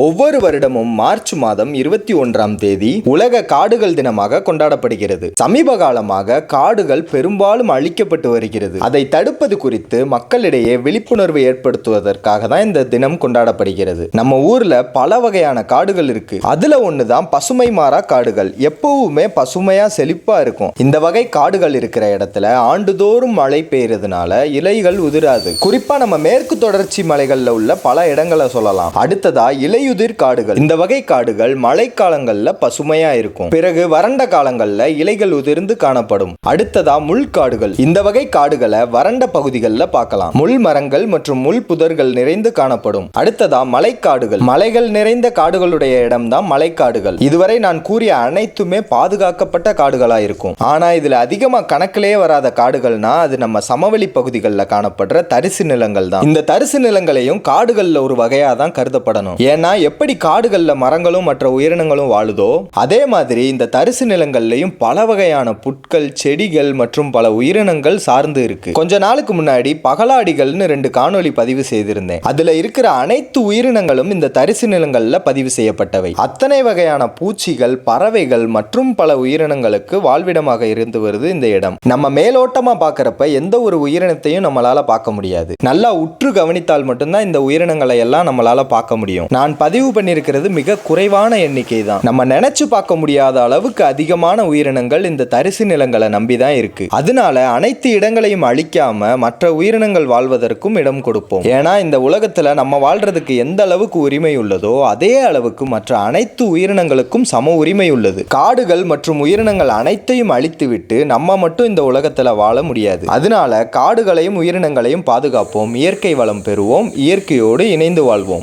ஒவ்வொரு வருடமும் மார்ச் மாதம் இருபத்தி ஒன்றாம் தேதி உலக காடுகள் தினமாக கொண்டாடப்படுகிறது. சமீப காலமாக காடுகள் பெரும்பாலும் அழிக்கப்பட்டு வருகிறது. அதை தடுப்பது குறித்து மக்களிடையே விழிப்புணர்வு ஏற்படுத்துவதற்காக தான் இந்த தினம் கொண்டாடப்படுகிறது. நம்ம ஊர்ல பல வகையான காடுகள் இருக்கு. அதுல ஒண்ணுதான் பசுமை மாறா காடுகள். எப்பவுமே பசுமையா செழிப்பா இருக்கும். இந்த வகை காடுகள் இருக்கிற இடத்துல ஆண்டுதோறும் மழை பெய்யறதுனால இலைகள் உதிராது. குறிப்பா நம்ம மேற்கு தொடர்ச்சி மலைகள்ல உள்ள பல இடங்களை சொல்லலாம். அடுத்ததா இலை இலையுதிர் காடுகள். இந்த வகை காடுகள் மழைக்காலங்களில் பசுமையா இருக்கும். பிறகு வறண்ட காலங்களில் இலைகள் உதிர்ந்து காணப்படும். அடுத்ததா முள் காடுகள். இந்த வகை காடுகளை வறண்ட பகுதிகளில் பார்க்கலாம். முள் மரங்கள் மற்றும் முள் புதர்கள் நிறைந்து காணப்படும். அடுத்ததா மலைக்காடுகள். மலைகள் நிறைந்த காடுகளுடைய இடம்தான் மலைக்காடுகள். இதுவரை நான் கூறிய அனைத்துமே பாதுகாக்கப்பட்ட காடுகளா இருக்கும். ஆனா இதுல அதிகமா கணக்கிலே வராத காடுகள்னா அது நம்ம சமவெளி பகுதிகளில் காணப்படுற தரிசு நிலங்கள் தான் இந்த தரிசு நிலங்களையும் காடுகளில் ஒரு வகையாக தான் கருதப்படணும். ஏன்னா எப்படி காடுகள்ல மரங்களும் மற்ற உயிரினங்களும் வாழுதோ அதே மாதிரி இந்த தரிசு நிலங்கள்லயும் பல வகையான புட்கள் செடிகள் மற்றும் பல உயிரினங்கள் சார்ந்து இருக்கு. கொஞ்ச நாளுக்கு முன்னாடி பகலாடிகள்னு ரெண்டு காணொளி பதிவு செய்திருந்தேன். அதுல இருக்கிற அனைத்து உயிரினங்களும் இந்த தரிசு நிலங்கள்ல பதிவு செய்யப்பட்டவை. அத்தனை வகையான பூச்சிகள் பறவைகள் மற்றும் பல உயிரினங்களுக்கு வாழ்விடமாக இருந்து வருது இந்த இடம். நம்ம மேலோட்டமா பாக்குறப்ப எந்த ஒரு உயிரினத்தையும் நம்மளால பார்க்க முடியாது. நல்லா உற்று கவனித்தால் மட்டும்தான் இந்த உயிரினங்களை எல்லாம் நம்மளால பார்க்க முடியும். நான் பதிவு பண்ணியிருக்கிறது மிக குறைவான எண்ணிக்கை தான் நம்ம நினைச்சு பார்க்க முடியாத அளவுக்கு அதிகமான உயிரினங்கள் இந்த தரிசு நிலங்களை நம்பி தான் இருக்கு. அதனால அனைத்து இடங்களையும் அழிக்காம மற்ற உயிரினங்கள் வாழ்வதற்கும் இடம் கொடுப்போம். ஏன்னா இந்த உலகத்துல நம்ம வாழ்றதுக்கு எந்த அளவுக்கு உரிமை உள்ளதோ அதே அளவுக்கு மற்ற அனைத்து உயிரினங்களுக்கும் சம உரிமை உள்ளது. காடுகள் மற்றும் உயிரினங்கள் அனைத்தையும் அழித்துவிட்டு நம்ம மட்டும் இந்த உலகத்துல வாழ முடியாது. அதனால காடுகளையும் உயிரினங்களையும் பாதுகாப்போம். இயற்கை வளம் பெறுவோம். இயற்கையோடு இணைந்து வாழ்வோம்.